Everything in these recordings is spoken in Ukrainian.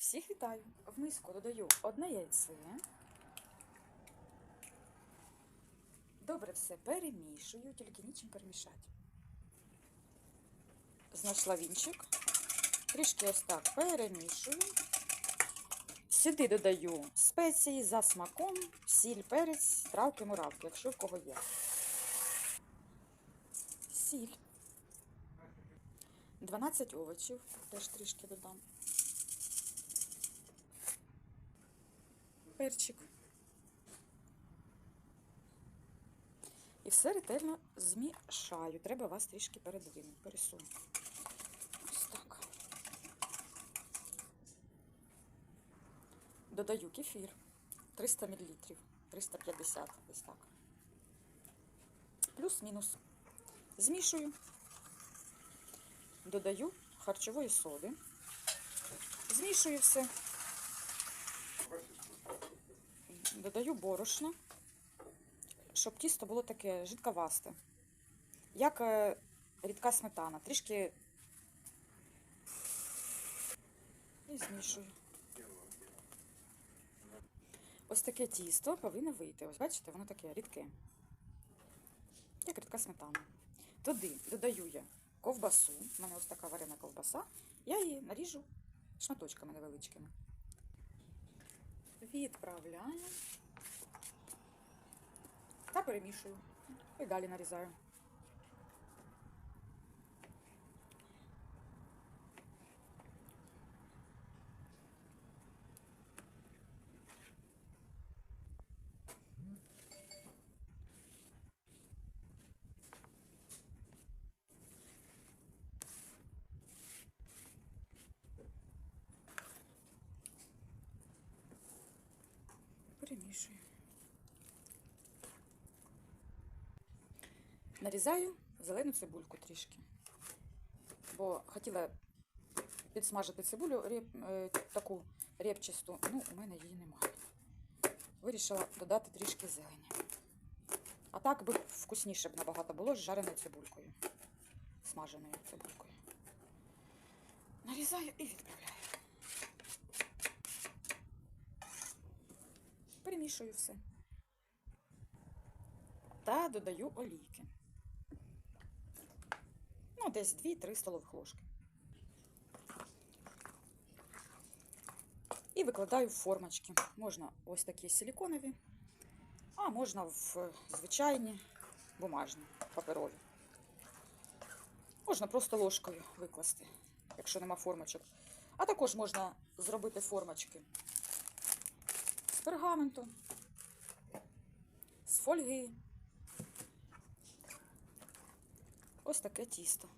Всіх вітаю! В миску додаю одне яйце. Добре все перемішую, тільки нічим перемішати. Знайшла вінчик. Трішки ось так перемішую. Сюди додаю спеції за смаком, сіль, перець, травки, муравки, якщо в кого є. Сіль. 12 овочів, теж трішки додам. Перчик. І все ретельно змішаю. Треба вас трішки передвинути, пересунути. Ось так. Додаю кефір 300 мл, 350 десь так. Плюс-мінус. Змішую. Додаю харчової соди. Змішую все. Додаю борошно, щоб тісто було таке жидковасте. Як е, рідка сметана. Трішки і змішую. Ось таке тісто повинно вийти. Ось бачите, воно таке рідке. Як рідка сметана. Туди додаю я ковбасу. У мене ось така варена ковбаса. Я її наріжу шматочками невеличкими. Відправляю та перемішую. І далі нарізаю. Перемішую. Нарізаю зелену цибульку трішки. Бо хотіла підсмажити цибулю реп, е, таку репчасту, ну, у мене її немає. Вирішила додати трішки зелені. А так би вкусніше б набагато було з жареною цибулькою. Смаженою цибулькою. Нарізаю і відправляю. Перемішую все. Та додаю олійки. Ну, десь 2-3 столових ложки. І викладаю в формочки. Можна ось такі силіконові, а можна в звичайні бумажні, паперові. Можна просто ложкою викласти, якщо нема формочок. А також можна зробити формочки пергаменту, з фольги. Ось таке тісто.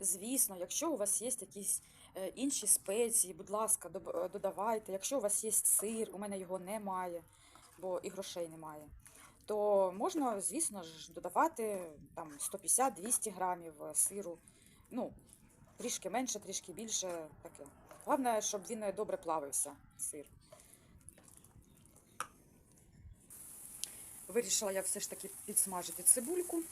Звісно, якщо у вас є якісь е, інші спеції, будь ласка, е, додавайте. Якщо у вас є сир, у мене його немає, бо і грошей немає, то можна, звісно ж, додавати там 150-200 грамів е, сиру. Ну, трішки менше, трішки більше. Таке. Головне, щоб він добре плавився, сир. Вирішила я все ж таки підсмажити цибульку.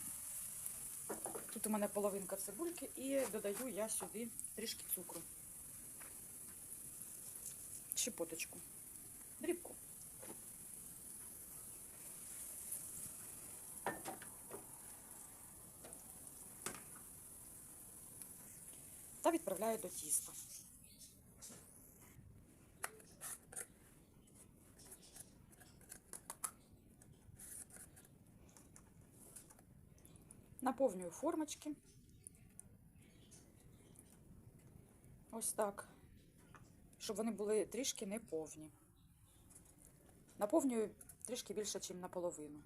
Тут у мене половинка цибульки і додаю я сюди трішки цукру. Щепоточку. Дрібку. Та відправляю до тіста. Наповнюю формочки. Ось так. Щоб вони були трішки неповні. Наповнюю трішки більше, ніж наполовину.